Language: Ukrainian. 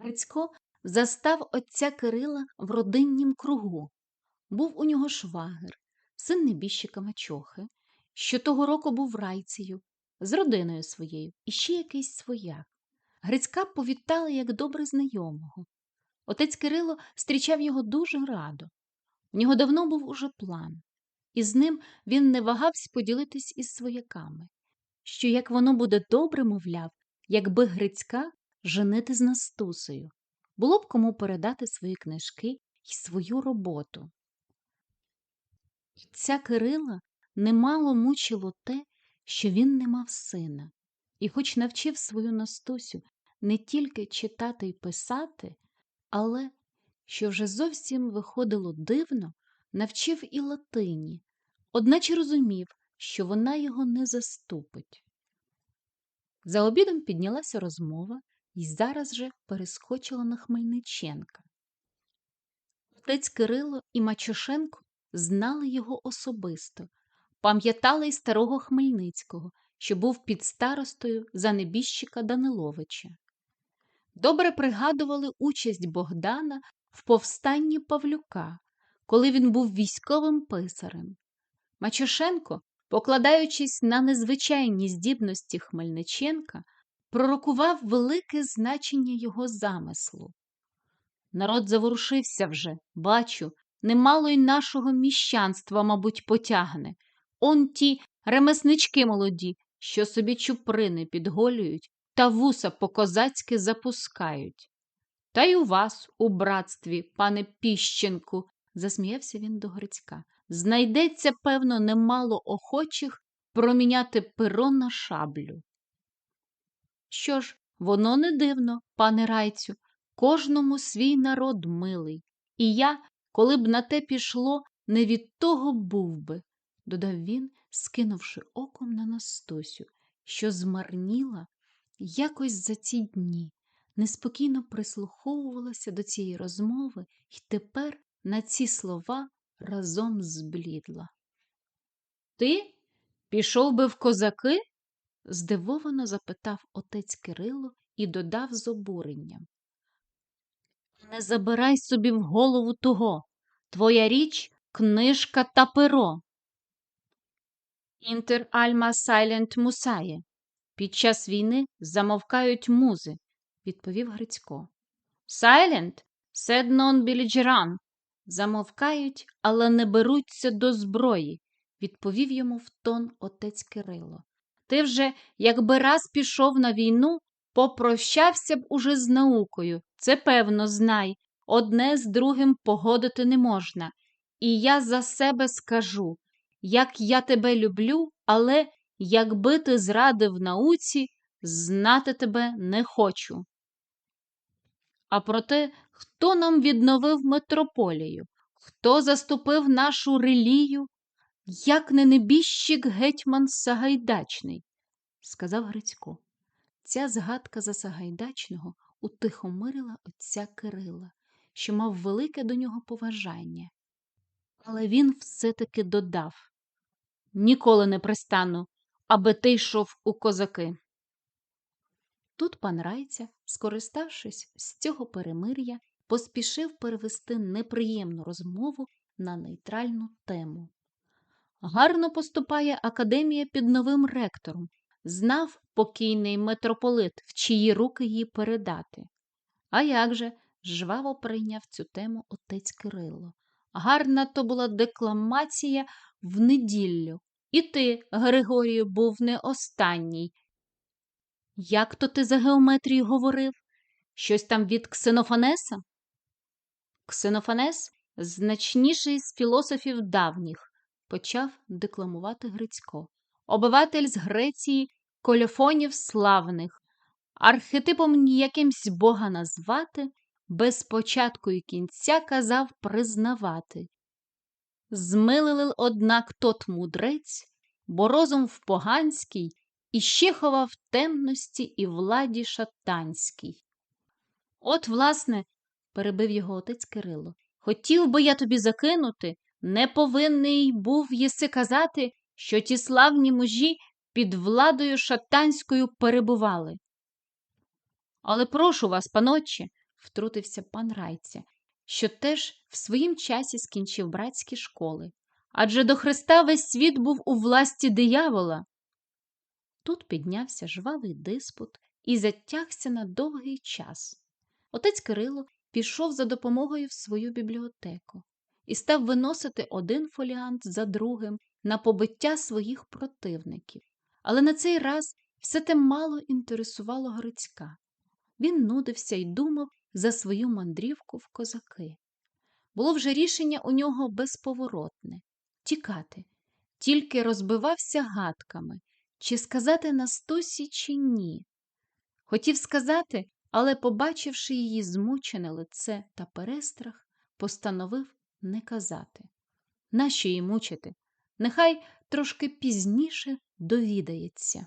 Грицько застав отця Кирила в родиннім кругу. Був у нього швагер, син небіжчика Мачохи, що того року був райцею, з родиною своєю, і ще якийсь свояк. Грицька повітали як добре знайомого. Отець Кирило зустрічав його дуже радо. У нього давно був уже план, і з ним він не вагався поділитись із свояками, що як воно буде добре, мовляв, якби Грицька женити з Настусею, було б кому передати свої книжки і свою роботу. Ця Кирила немало мучило те, що він не мав сина, і хоч навчив свою Настусю не тільки читати й писати, але, що вже зовсім виходило дивно, навчив і латині, одначе розумів, що вона його не заступить. За обідом піднялася розмова і зараз же перескочила на Хмельниченка. Отець Кирило і Мачошенко знали його особисто, пам'ятали й старого Хмельницького, що був під старостою за небіжчика Даниловича. Добре пригадували участь Богдана в повстанні Павлюка, коли він був військовим писарем. Мачошенко, покладаючись на незвичайні здібності Хмельниченка, пророкував велике значення його замислу. Народ заворушився вже, бачу, немало й нашого міщанства, мабуть, потягне. Он ті ремеснички молоді, що собі чуприни підголюють та вуса по-козацьки запускають. Та й у вас, у братстві, пане Піщенку, засміявся він до Грицька. Знайдеться, певно, немало охочих проміняти перо на шаблю. Що ж, воно не дивно, пане райцю, кожному свій народ милий, і я, коли б на те пішло, не від того був би, додав він, скинувши оком на Настосю, що змарніла якось за ці дні, неспокійно прислуховувалася до цієї розмови і тепер на ці слова разом зблідла. Ти пішов би в козаки? Здивовано запитав отець Кирило і додав з обуренням. Не забирай собі в голову того. Твоя річ книжка та перо. Інтер альма сайлент мусає. Під час війни замовкають музи, відповів Грицько. Сайлент сед нон біліджеран. Замовкають, але не беруться до зброї, відповів йому в тон отець Кирило. Ти вже, якби раз пішов на війну, попрощався б уже з наукою. Це певно, знай. Одне з другим погодити не можна. І я за себе скажу, як я тебе люблю, але якби ти зрадив науці, знати тебе не хочу. А проте, хто нам відновив метрополію, хто заступив нашу релію, як не небіжчик гетьман Сагайдачний, сказав Грицько. Ця згадка за Сагайдачного утихомирила отця Кирила, що мав велике до нього поважання. Але він все-таки додав ніколи не пристану, аби ти йшов у козаки. Тут пан Райця, скориставшись з цього перемир'я, поспішив перевести неприємну розмову на нейтральну тему. Гарно поступає академія під новим ректором, знав покійний митрополит, в чиї руки її передати. А як же? жваво прийняв цю тему отець Кирило. Гарна то була декламація в неділю. І ти, Григорію, був не останній. Як то ти за геометрію говорив? Щось там від Ксенофанеса? Ксенофанес значніший з філософів давніх, почав декламувати Грицько. Обиватель з Греції кольофонів славних, архетипом ніякимсь бога назвати, без початку і кінця казав признавати. Змилили, однак, тот мудрець, бо розум в поганській і ще ховав темності і владі шатанській. От, власне, перебив його отець Кирило, хотів би я тобі закинути, не повинний був єси казати, що ті славні мужі під владою шатанською перебували. Але прошу вас, панотче, втрутився пан Райця, що теж в своїм часі скінчив братські школи. Адже до Христа весь світ був у власті диявола. Тут піднявся жвавий диспут і затягся на довгий час. Отець Кирило пішов за допомогою в свою бібліотеку і став виносити один фоліант за другим на побиття своїх противників. Але на цей раз все те мало інтересувало Грицька. Він нудився і думав за свою мандрівку в козаки. Було вже рішення у нього безповоротне тікати, тільки розбивався гадками, чи сказати Настусі, чи ні. Хотів сказати, але, побачивши її змучене лице та перестрах, постановив не казати. Нащо її мучити? Нехай трошки пізніше довідається.